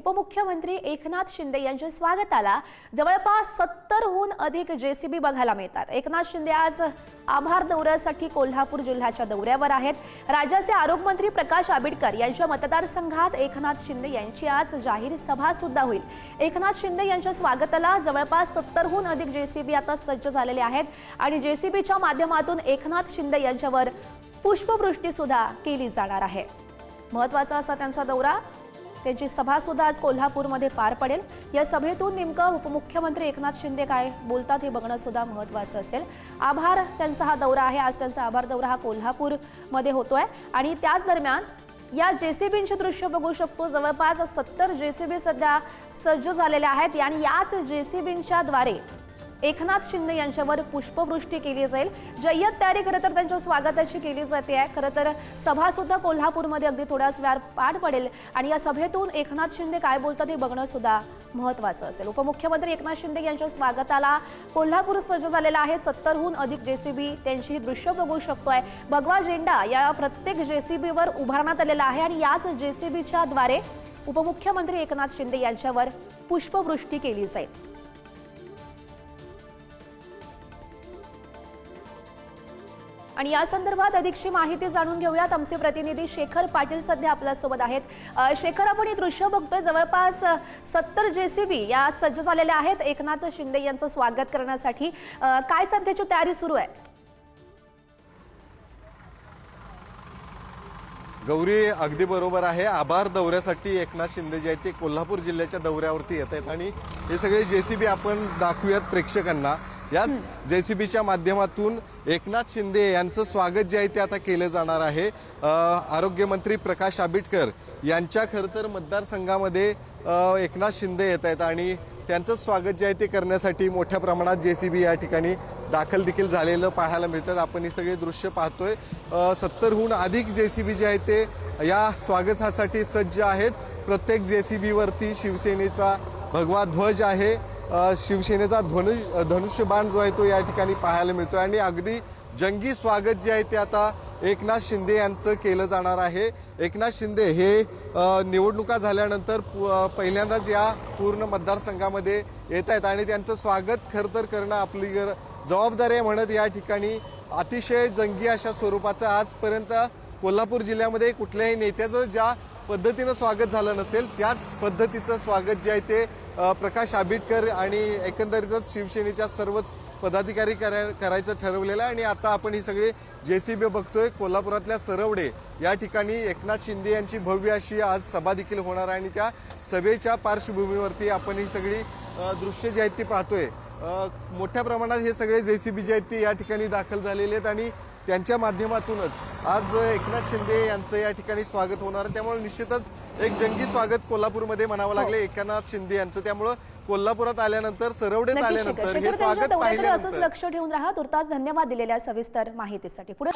उपमुख्यमंत्री एकनाथ शिंदे यांच्या स्वागताला जवळपास सत्तरहून अधिक जेसीबी बघायला मिळतात. एकनाथ शिंदे आज आभार दौऱ्यासाठी कोल्हापूर जिल्ह्याच्या दौऱ्यावर आहेत. राज्याचे आरोग्यमंत्री प्रकाश आंबेडकर यांच्या मतदारसंघात एकनाथ शिंदे यांची आज जाहीर सभा सुद्धा होईल. एकनाथ शिंदे यांच्या स्वागताला जवळपास सत्तरहून अधिक जेसीबी आता सज्ज झालेले आहेत आणि जेसीबीच्या माध्यमातून एकनाथ शिंदे यांच्यावर पुष्पवृष्टी सुद्धा केली जाणार आहे. महत्त्वाचा असा त्यांचा दौरा त्यांची सभासुद्धा आज कोल्हापूरमध्ये पार पडेल. या सभेतून नेमकं उपमुख्यमंत्री एकनाथ शिंदे काय बोलतात हे बघणं सुद्धा असेल. आभार त्यांचा हा दौरा आहे. आज त्यांचा आभार दौरा हा कोल्हापूरमध्ये होतोय. आणि त्याच दरम्यान या जेसीबींचे दृश्य बघू शकतो. जवळपास सत्तर जेसीबी सध्या सज्ज झालेल्या आहेत. आणि याच जेसीबींच्या द्वारे एकनाथ शिंदे यांच्यावर पुष्पवृष्टी केली जाईल. जय्यत तयारी खरं तर त्यांच्या स्वागताची केली जाते आहे. खरं तर सभासुद्धा कोल्हापूरमध्ये अगदी थोड्याच वेळात पार पडेल. आणि या सभेतून एकनाथ शिंदे काय बोलतात हे बघणं सुद्धा महत्वाचं असेल. उपमुख्यमंत्री एकनाथ शिंदे यांच्या स्वागताला कोल्हापूर सज्ज झालेला आहे. सत्तरहून अधिक जेसीबी त्यांची दृश्य बघू शकतोय. भगवा झेंडा या प्रत्येक जेसीबीवर उभारण्यात आलेला आहे आणि याच जेसीबीच्या द्वारे उपमुख्यमंत्री एकनाथ शिंदे यांच्यावर पुष्पवृष्टी केली जाईल. आणि या संदर्भात अधिकची माहिती जाणून घेऊयात. आमचे प्रतिनिधी शेखर पाटील सध्या आपल्यासोबत आहेत. शेखर आपण हे दृश्य बघतोय. जवळपास सत्तर जेसीबी या सज्ज झालेल्या आहेत. एकनाथ शिंदे यांचं स्वागत करण्यासाठी. काय सध्याची तयारी सुरू आहे? गौरी अगदी बरोबर आहे. आभार दौऱ्यासाठी एकनाथ शिंदे जे आहेत ते कोल्हापूर जिल्ह्याच्या दौऱ्यावरती येत आहेत. आणि हे सगळे जे सी बी आपण दाखवूयात प्रेक्षकांना. याच जे सी बीच्या माध्यमातून एकनाथ शिंदे यांचं स्वागत जे आहे ते आता केलं जाणार आहे. आरोग्यमंत्री प्रकाश आंबेडकर यांच्या खरं तर मतदारसंघामध्ये एकनाथ शिंदे येत आहेत आणि त्यांचं स्वागत जे आहे ते करण्यासाठी मोठ्या प्रमाणात जे सी बी या ठिकाणी दाखल देखील झालेलं पाहायला मिळतात आपण ही सगळी दृश्य पाहतोय. सत्तरहून अधिक जे सी बी जे आहे ते या स्वागतासाठी सज्ज आहेत. प्रत्येक जे सी बीवरती शिवसेनेचा भगवा ध्वज आहे. शिवसेनेचा धनुष धनुष्यबाण जो आहे तो या ठिकाणी पाहायला मिळतो आणि अगदी जंगी स्वागत जे आहे ते आता एकनाथ शिंदे यांचं केलं जाणार आहे. एकनाथ शिंदे हे निवडणुका झाल्यानंतर पहिल्यांदाच या पूर्ण मतदारसंघामध्ये येत आहेत आणि त्यांचं स्वागत खरं तर करणं आपली गर- जबाबदारी आहे म्हणत या ठिकाणी अतिशय जंगी अशा स्वरूपाचं आजपर्यंत कोल्हापूर जिल्ह्यामध्ये कुठल्याही नेत्याचं ज्या पद्धतीनं स्वागत झालं नसेल त्याच पद्धतीचं स्वागत जे आहे ते प्रकाश आंबेडकर आणि एकंदरीतच शिवसेनेच्या सर्वच पदाधिकारी कराय करायचं ठरवलेलं आहे. आणि आता आपण ही सगळी जेसीबी बघतोय कोल्हापुरातल्या सरवडे या ठिकाणी एकनाथ शिंदे यांची भव्य अशी आज सभा देखील होणार आहे. आणि त्या सभेच्या पार्श्वभूमीवरती आपण ही सगळी दृश्य जी आहेत ती पाहतोय. मोठ्या प्रमाणात हे सगळे जे सी बी जे आहेत ते या ठिकाणी दाखल झालेले आहेत. आणि त्यांच्या माध्यमातूनच आज एकनाथ शिंदे यांचं या ठिकाणी स्वागत होणार. आहे त्यामुळे निश्चितच एक जंगी स्वागत कोल्हापूरमध्ये म्हणावं लागले एकनाथ शिंदे यांचं. त्यामुळं कोल्हापुरात आल्यानंतर सरवडेत आल्यानंतर हे स्वागत असंच पाहिल्यानंतर लक्ष ठेवून राहा. तुर्तास धन्यवाद दिलेल्या सविस्तर माहितीसाठी. पुढे